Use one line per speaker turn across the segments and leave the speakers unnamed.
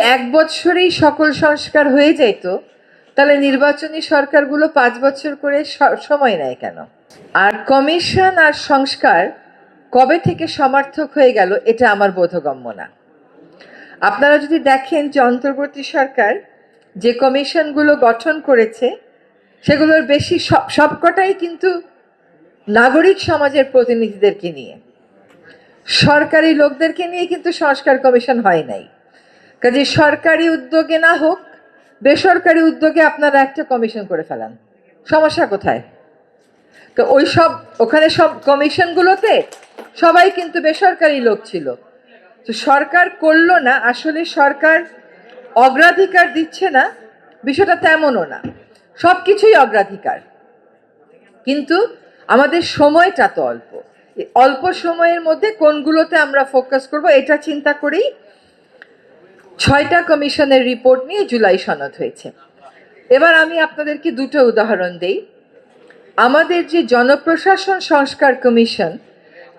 এক বছরেই সকল সংস্কার হয়ে যাইত তাহলে নির্বাচনী সরকারগুলো পাঁচ বছর করে সময় নেয় কেন? আর কমিশন আর সংস্কার কবে থেকে সমার্থক হয়ে গেল এটা আমার বোধগম্য না। আপনারা যদি দেখেন যে অন্তর্বর্তী সরকার যে কমিশনগুলো গঠন করেছে, সেগুলোর বেশি সব- সবকটাই কিন্তু নাগরিক সমাজের প্রতিনিধিদেরকে নিয়ে। সরকারি লোকদেরকে নিয়ে কিন্তু সংস্কার কমিশন হয় নাই। কাজে সরকারি উদ্যোগে না হোক, বেসরকারি উদ্যোগে আপনারা একটা কমিশন করে ফেলান। সমস্যা কোথায়? তো ওই সব, ওখানে সব কমিশনগুলোতে সবাই কিন্তু বেসরকারি লোক ছিল। তো সরকার করল না, আসলে সরকার অগ্রাধিকার দিচ্ছে না, বিষয়টা তেমনও না। সব কিছুই অগ্রাধিকার। কিন্তু আমাদের সময়টা তো অল্প। অল্প সময়ের মধ্যে কোনগুলোতে আমরা ফোকাস করব, এটা চিন্তা করেই ছয়টা কমিশনের রিপোর্ট নিয়ে জুলাই সনদ হয়েছে। এবার আমি আপনাদেরকে দুটো উদাহরণ দেই। আমাদের যে জনপ্রশাসন সংস্কার কমিশন,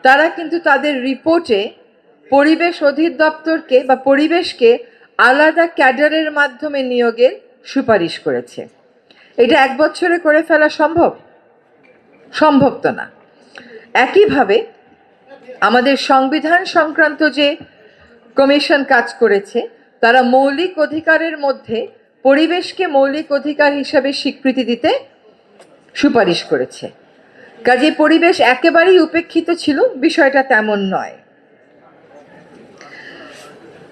তারা কিন্তু তাদের রিপোর্টে পরিবেশ অধিদপ্তরকে বা পরিবেশকে আলাদা ক্যাডারের মাধ্যমে নিয়োগের সুপারিশ করেছে। এটা এক বছরে করে ফেলা সম্ভব? সম্ভব তো না। একইভাবে আমাদের সংবিধান সংক্রান্ত যে কমিশন কাজ করেছে তারা মৌলিক অধিকারের মধ্যে পরিবেশকে মৌলিক অধিকার হিসাবে স্বীকৃতি দিতে সুপারিশ করেছে। কাজে পরিবেশ একেবারেই উপেক্ষিত ছিল, বিষয়টা তেমন নয়।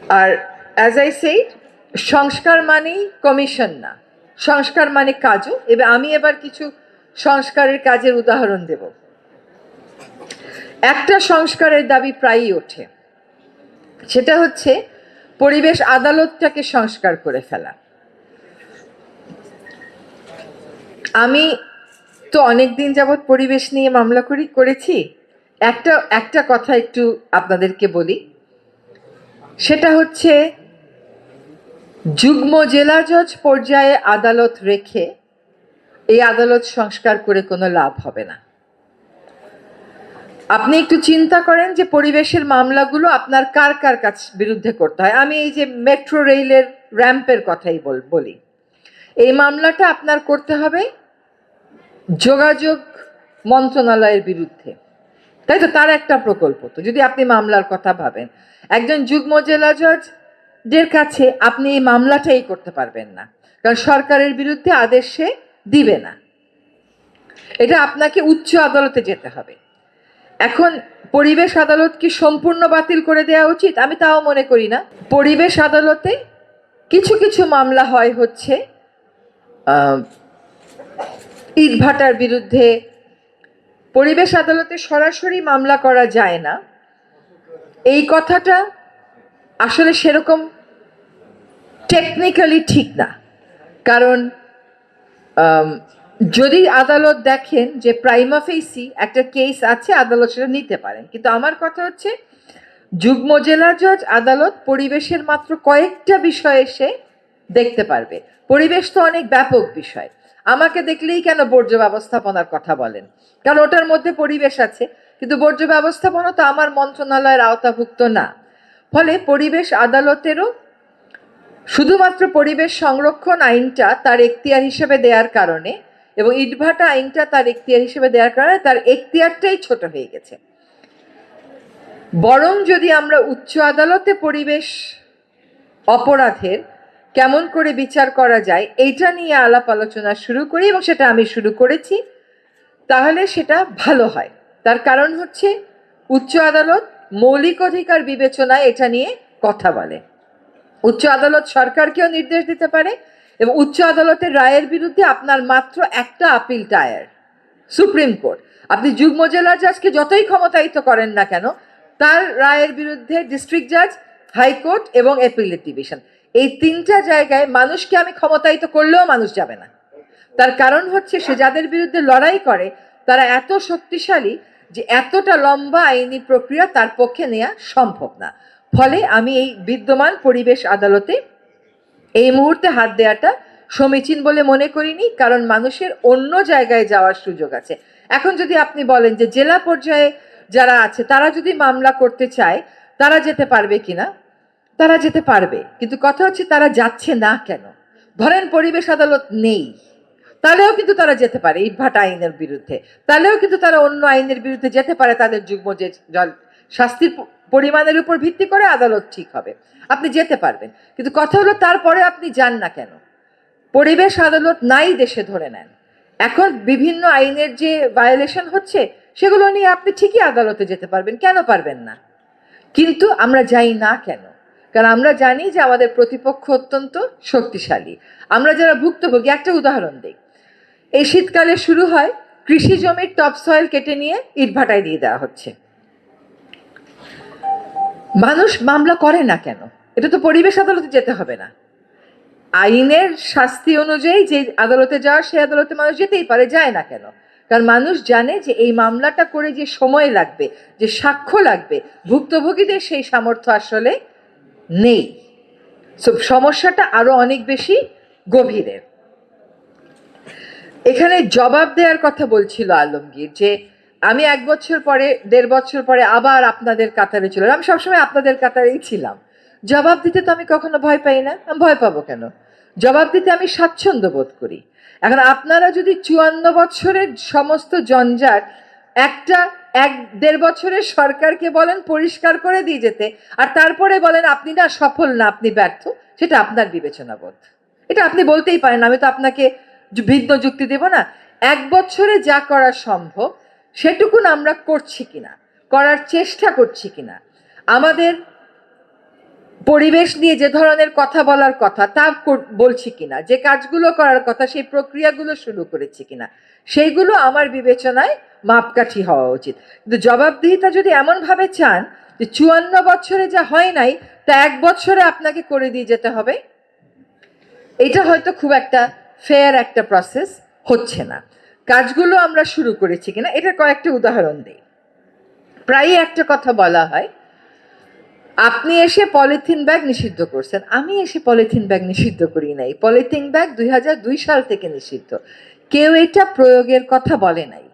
আর অ্যাজ আই সেইড সংস্কার মানেই কমিশন না। সংস্কার মানে কাজও। এবার আমি এবার কিছু সংস্কারের কাজের উদাহরণ দেব। একটা সংস্কারের দাবি প্রায়ই ওঠে। সেটা হচ্ছে পরিবেশ আদালতটাকে সংস্কার করে ফেলা। আমি তো অনেক দিন যাবৎ পরিবেশ নিয়ে মামলা করি, করেছি। একটা একটা কথা একটু আপনাদেরকে বলি। সেটা হচ্ছে, যুগ্ম জেলা জজ পর্যায়ে আদালত রেখে এই আদালত সংস্কার করে কোনো লাভ হবে না। আপনি একটু চিন্তা করেন যে পরিবেশের মামলাগুলো আপনার কার কার কাছ বিরুদ্ধে করতে হয়। আমি এই যে মেট্রো রেলের র্যাম্পের কথাই বল, বলি। এই মামলাটা আপনার করতে হবে যোগাযোগ মন্ত্রণালয়ের বিরুদ্ধে। তাই তো? তার একটা প্রকল্প তো, যদি আপনি মামলার কথা ভাবেন। একজন যুগ্ম জেলা জজের কাছে আপনি এই মামলাটাই করতে পারবেন না। কারণ সরকারের বিরুদ্ধে আদেশে দিবে না। এটা আপনাকে উচ্চ আদালতে যেতে হবে। এখন পরিবেশ আদালত কি সম্পূর্ণ বাতিল করে দেওয়া উচিত? আমি তাও মনে করি না। পরিবেশ আদালতে কিছু কিছু মামলা হয় হচ্ছে ইটভাটার বিরুদ্ধে। পরিবেশ আদালতে সরাসরি মামলা করা যায় না। এই কথাটা আসলে সেরকম টেকনিক্যালি ঠিক না। কারণ যদি আদালত দেখেন যে প্রাইমা ফেসি একটা কেস আছে, আদালত সেটা নিতে পারেন। কিন্তু আমার কথা হচ্ছে, যুগ্ম জেলা জজ আদালত পরিবেশের মাত্র কয়েকটা বিষয় এসে দেখতে পারবে। পরিবেশ তো অনেক ব্যাপক বিষয়। আমাকে দেখলেই কেন বর্জ্য ব্যবস্থাপনার কথা বলেন? কারণ ওটার মধ্যে পরিবেশ আছে, কিন্তু বর্জ্য ব্যবস্থাপনা তো আমার মন্ত্রণালয়ের আওতাভুক্ত না। ফলে পরিবেশ আদালতেরও শুধুমাত্র পরিবেশ সংরক্ষণ আইনটা তার এখতিয়ার হিসেবে দেওয়ার কারণে এবং ইটভাটা আইনটা তার এখতিয়ার হিসেবে দেওয়ার কারণে তার এখতিয়ারটাই ছোট হয়ে গেছে। বরং যদি আমরা উচ্চ আদালতে পরিবেশ অপরাধের কেমন করে বিচার করা যায়, এইটা নিয়ে আলাপ আলোচনা শুরু করি এবং সেটা আমি শুরু করেছি, তাহলে সেটা ভালো হয়। তার কারণ হচ্ছে উচ্চ আদালত মৌলিক অধিকার বিবেচনায় এটা নিয়ে কথা বলে। উচ্চ আদালত সরকারকেও নির্দেশ দিতে পারে এবং উচ্চ আদালতের রায়ের বিরুদ্ধে আপনার মাত্র একটা আপিল টায়ার, সুপ্রিম কোর্ট। আপনি যুগ্ম জেলা জাজকে যতই ক্ষমতায়িত করেন না কেন, তার রায়ের বিরুদ্ধে ডিস্ট্রিক্ট জাজ হাইকোর্ট এবং অ্যাপিলেট ডিভিশন এই তিনটা জায়গায় মানুষকে আমি ক্ষমতায়িত করলেও মানুষ যাবে না। তার কারণ হচ্ছে সে যাদের বিরুদ্ধে লড়াই করে, তারা এত শক্তিশালী যে এতটা লম্বা আইনি প্রক্রিয়া তার পক্ষে নেওয়া সম্ভব না। ফলে আমি এই বিদ্যমান পরিবেশ আদালতে এই মুহূর্তে হাত দেওয়াটা সমীচীন বলে মনে করিনি, কারণ মানুষের অন্য জায়গায় যাওয়ার সুযোগ আছে। এখন যদি আপনি বলেন যে জেলা পর্যায়ে যারা আছে, তারা যদি মামলা করতে চায়, তারা যেতে পারবে কিনা তারা যেতে পারবে, কিন্তু কথা হচ্ছে তারা যাচ্ছে না কেন? ধরেন পরিবেশ আদালত নেই, তাহলেও কিন্তু তারা যেতে পারে ইটভাটা আইনের বিরুদ্ধে। তাহলেও কিন্তু তারা অন্য আইনের বিরুদ্ধে যেতে পারে, তাদের যুগ্ম যে শাস্তির পরিমাণের উপর ভিত্তি করে আদালত ঠিক হবে। আপনি যেতে পারবেন। কিন্তু কথা হলো তারপরে আপনি যান না কেন? পরিবেশ আদালত নাই দেশে ধরে নেন। এখন বিভিন্ন আইনের যে ভায়োলেশন হচ্ছে, সেগুলো নিয়ে আপনি ঠিকই আদালতে যেতে পারবেন। কেন পারবেন না? কিন্তু আমরা যাই না কেন? কারণ আমরা জানি যে আমাদের প্রতিপক্ষ অত্যন্ত শক্তিশালী। আমরা যারা ভুক্তভোগী, একটা উদাহরণ দিই। এই শীতকালে শুরু হয় কৃষি জমির টপ সয়েল কেটে নিয়ে ইটভাটায় দিয়ে দেওয়া হচ্ছে। মানুষ মামলা করে না কেন? এটা তো পরিবেশ আদালতে যেতে হবে না। আইনের শাস্তি অনুযায়ী যে আদালতে যাওয়ার, সেই আদালতে মানুষ যেতেই পারে, যায় না কেন? কারণ মানুষ জানে যে এই মামলাটা করে যে সময় লাগবে, যে সাক্ষ্য লাগবে, ভুক্তভোগীদের সেই সামর্থ্য আসলে নেই। সমস্যাটা আরও অনেক বেশি গভীরের। এখানে জবাব দেওয়ার কথা বলছিল আলমগীর যে আমি এক বছর পরে, দেড় বছর পরে আবার আপনাদের কাতারে ছিল আমি সবসময় আপনাদের কাতারেই ছিলাম। জবাব দিতে তো আমি কখনো ভয় পাই না। আমি ভয় পাবো কেন? জবাব দিতে আমি স্বাচ্ছন্দ্য বোধ করি। এখন আপনারা যদি চুয়ান্ন বছরের সমস্ত জঞ্জাট একটা এক, দেড় বছরের সরকারকে বলেন পরিষ্কার করে দিয়ে যেতে, আর তারপরে বলেন আপনি না সফল না, আপনি ব্যর্থ, সেটা আপনার বিবেচনা বোধ এটা আপনি বলতেই পারেন, আমি তো আপনাকে ভিন্ন যুক্তি দেব না। এক বছরে যা করা সম্ভব সেটুকুন আমরা করছি কিনা, করার চেষ্টা করছি কিনা। আমাদের পরিবেশ নিয়ে যে ধরনের কথা বলার কথা, তা বলছি কিনা, যে কাজগুলো করার কথা, সেই প্রক্রিয়াগুলো শুরু করেছি কিনা, সেইগুলো আমার বিবেচনায় মাপকাঠি হওয়া উচিত। কিন্তু জবাবদিহিতা যদি এমনভাবে চান, যে চুয়ান্ন বছরে যা হয় নাই, তা এক বছরে আপনাকে করে দিয়ে যেতে হবে, এটা হয়তো খুব একটা ফেয়ার একটা প্রসেস হচ্ছে না। কাজগুলো আমরা শুরু করেছি কিনা এটা কয়েকটা উদাহরণ দিই। প্রায়ই একটা কথা বলা হয়, আপনি এসে পলিথিন ব্যাগ নিষিদ্ধ করছেন। আমি এসে পলিথিন ব্যাগ নিষিদ্ধ করি নাই। পলিথিন ব্যাগ দুই দুই সাল থেকে নিষিদ্ধ। কেউ এটা প্রয়োগের কথা বলে নাই।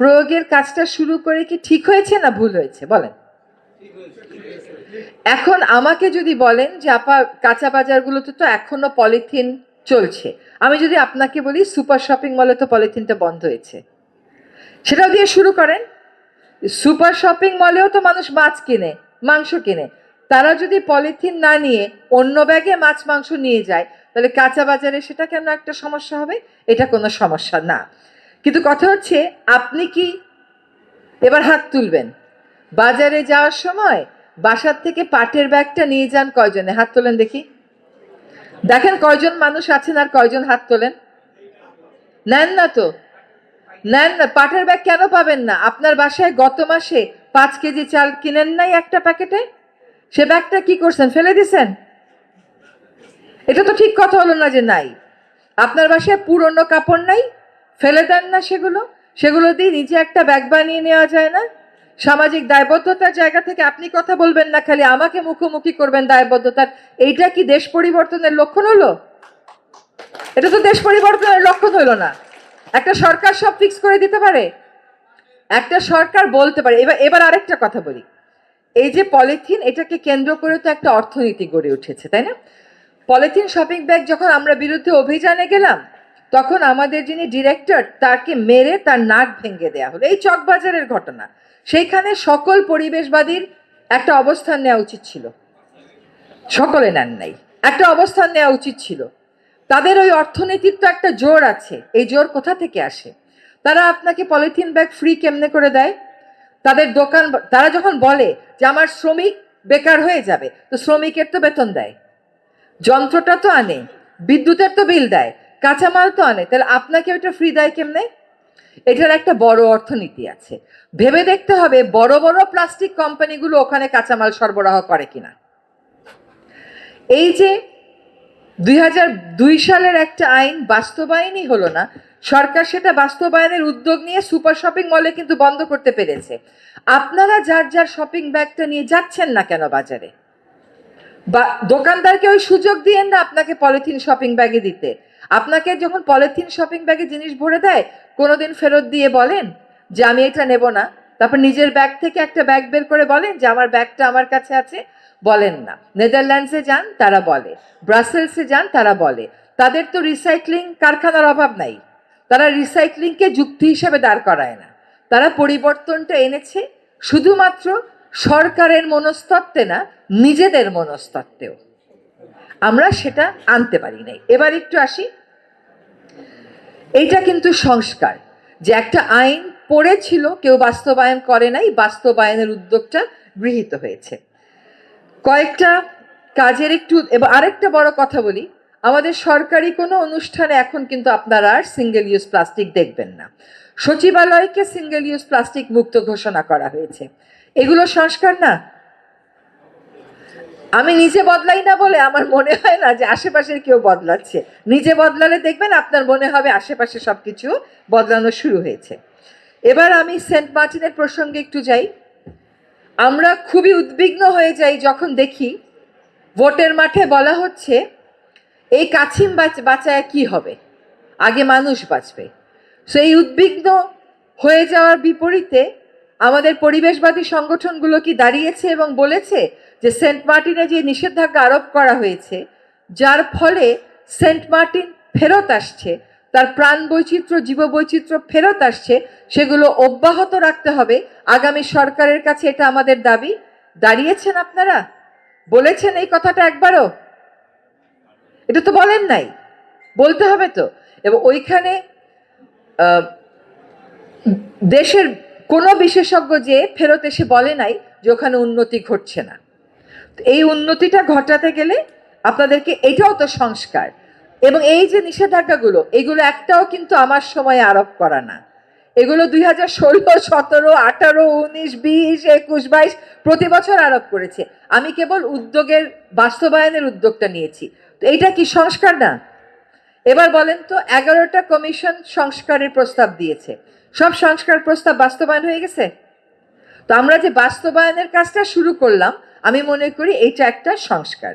প্রয়োগের কাজটা শুরু করে কি ঠিক হয়েছে না ভুল হয়েছে? বলেন। এখন আমাকে যদি বলেন যে, আপা, কাঁচা বাজারগুলোতে তো এখনও পলিথিন চলছে। আমি যদি আপনাকে বলি, সুপার শপিং মলে তো পলিথিনটা বন্ধ হয়েছে। সেটাও দিয়ে শুরু করেন। সুপার শপিং মলেও তো মানুষ মাছ কিনে, মাংস কিনে। তারা যদি পলিথিন না নিয়ে অন্য ব্যাগে মাছ, মাংস নিয়ে যায়, তাহলে কাঁচা বাজারে সেটা কেন একটা সমস্যা হবে? এটা কোনো সমস্যা না। কিন্তু কথা হচ্ছে, আপনি কি এবার হাত তুলবেন? বাজারে যাওয়ার সময় বাসার থেকে পাটের ব্যাগটা নিয়ে যান কয়জনে? হাত তোলেন দেখি। দেখেন কয়জন মানুষ আছেন আর কয়জন হাত তোলেন? নেন না তো। নেন না, পাটের ব্যাগ কেন পাবেন না? আপনার বাসায় গত মাসে পাঁচ কেজি চাল কিনেন নাই একটা প্যাকেটে? সে ব্যাগটা কি করছেন, ফেলে দিছেন? এটা তো ঠিক কথা হলো না যে নাই। আপনার বাসায় পুরনো কাপড় নাই? ফেলে দেন না সেগুলো? সেগুলো দিয়ে নিজে একটা ব্যাগ বানিয়ে নেওয়া যায় না? সামাজিক দায়বদ্ধতার জায়গা থেকে আপনি কথা বলবেন না, খালি আমাকে মুখোমুখি করবেন দায়বদ্ধতার। এইটা কি দেশ পরিবর্তনের লক্ষণ হলো? এটা তো দেশ পরিবর্তনের লক্ষণ হলো না। একটা সরকার সব ফিক্স করে দিতে পারে? একটা সরকার বলতে পারে। এবার এবার আরেকটা কথা বলি। এই যে পলিথিন, এটাকে কেন্দ্র করে তো একটা অর্থনীতি গড়ে উঠেছে, তাই না? পলিথিন শপিং ব্যাগ যখন আমরা বিরুদ্ধে অভিযানে গেলাম তখন আমাদের যিনি ডিরেক্টর তাকে মেরে তার নাক ভেঙে দেয়া হলো। এই চকবাজারের ঘটনা। সেইখানে সকল পরিবেশবাদীর একটা অবস্থান নেওয়া উচিত ছিল। সকলে নেন নাই। একটা অবস্থান নেওয়া উচিত ছিল। তাদের ওই অর্থনীতির তো একটা জোর আছে। এই জোর কোথা থেকে আসে? তারা আপনাকে পলিথিন ব্যাগ ফ্রি কেমনে করে দেয়? তাদের দোকান, তারা যখন বলে যে আমার শ্রমিক বেকার হয়ে যাবে, তো শ্রমিকের তো বেতন দেয়। যন্ত্রটা তো আনে, বিদ্যুতের তো বিল দেয়। কাঁচামাল তো আনে তাহলে আপনাকে ওইটা ফ্রি দেয় কেমনে? এটার একটা বড় অর্থনীতি আছে। ভেবে দেখতে হবে বড় বড় প্লাস্টিক কোম্পানিগুলো ওখানে কাঁচামাল সরবরাহ করে কিনা। এই যে দুই সালের একটা আইন বাস্তবায়নই হলো না, সরকার সেটা বাস্তবায়নের উদ্যোগ নিয়ে সুপার শপিং মলে কিন্তু বন্ধ করতে পেরেছে। আপনারা যার যার শপিং ব্যাগটা নিয়ে যাচ্ছেন না কেন বাজারে? বা দোকানদারকে ওই সুযোগ দিয়েন না আপনাকে পলিথিন শপিং ব্যাগে দিতে। আপনাকে যখন পলিথিন শপিং ব্যাগে জিনিস ভরে দেয়, কোনোদিন ফেরত দিয়ে বলেন যে আমি এটা নেব না। তারপর নিজের ব্যাগ থেকে একটা ব্যাগ বের করে বলেন যে আমার ব্যাগটা আমার কাছে আছে। বলেন না। নেদারল্যান্ডসে যান, তারা বলে। ব্রাসেলসে যান, তারা বলে। তাদের তো রিসাইক্লিং কারখানার অভাব নাই। তারা রিসাইক্লিংকে যুক্তি হিসেবে দাঁড় করায় না। তারা পরিবর্তনটা এনেছে শুধুমাত্র সরকারের মনস্তত্ত্বে না, নিজেদের মনস্তত্ত্বেও। আমরা সেটা আনতে পারি নাই। এবার একটু আসি এইটা কিন্তু সংস্কার যে একটা আইন পড়েছিল, কেউ বাস্তবায়ন করে নাই, বাস্তবায়নের উদ্যোগটা গৃহীত হয়েছে। কয়েকটা কাজের একটু, এবার আরেকটা বড় কথা বলি, আমাদের সরকারি কোনো অনুষ্ঠানে এখন কিন্তু আপনারা আর সিঙ্গেল ইউজ প্লাস্টিক দেখবেন না। সচিবালয়কে সিঙ্গেল ইউজ প্লাস্টিক মুক্ত ঘোষণা করা হয়েছে। এগুলো সংস্কার না আমি নিজে বদলাই না বলে আমার মনে হয় না যে আশেপাশের কেউ বদলাচ্ছে। নিজে বদলালে দেখবেন আপনার মনে হবে আশেপাশে সব কিছু বদলানো শুরু হয়েছে। এবার আমি সেন্ট মার্টিনের প্রসঙ্গে একটু যাই। আমরা খুবই উদ্বিগ্ন হয়ে যাই যখন দেখি ভোটের মাঠে বলা হচ্ছে, এই কাছিম বাঁচ- বাঁচায় কি হবে? আগে মানুষ বাঁচবে। সেই উদ্বিগ্ন হয়ে যাওয়ার বিপরীতে আমাদের পরিবেশবাদী সংগঠনগুলো কি দাঁড়িয়েছে এবং বলেছে যে সেন্ট মার্টিনে যে নিষেধাজ্ঞা আরোপ করা হয়েছে, যার ফলে সেন্ট মার্টিন ফেরত আসছে, তার প্রাণ বৈচিত্র্য জীববৈচিত্র্য ফেরত আসছে, সেগুলো অব্যাহত রাখতে হবে। আগামী সরকারের কাছে এটা আমাদের দাবি। দাঁড়িয়েছেন আপনারা? বলেছেন এই কথাটা একবারও? এটা তো বলেন নাই। বলতে হবে তো। এবং ওইখানে দেশের কোনো বিশেষজ্ঞ যে ফেরত এসে বলে নাই যে ওখানে উন্নতি ঘটছে না। এই উন্নতিটা ঘটাতে গেলে আপনাদেরকে এটাও তো সংস্কার। এবং এই যে নিষেধাজ্ঞাগুলো, এগুলো একটাও কিন্তু আমার সময় আরোপ করা না। এগুলো দুই হাজার ষোলো, সতেরো, আঠারো, উনিশ, বিশ, একুশ, বাইশ প্রতি বছর আরোপ করেছে। আমি কেবল উদ্যোগের, বাস্তবায়নের উদ্যোগটা নিয়েছি। তো এইটা কি সংস্কার না? এবার বলেন তো, এগারোটা কমিশন সংস্কারের প্রস্তাব দিয়েছে। সব সংস্কার প্রস্তাব বাস্তবায়ন হয়ে গেছে? তো আমরা যে বাস্তবায়নের কাজটা শুরু করলাম আমি মনে করি এটা একটা সংস্কার।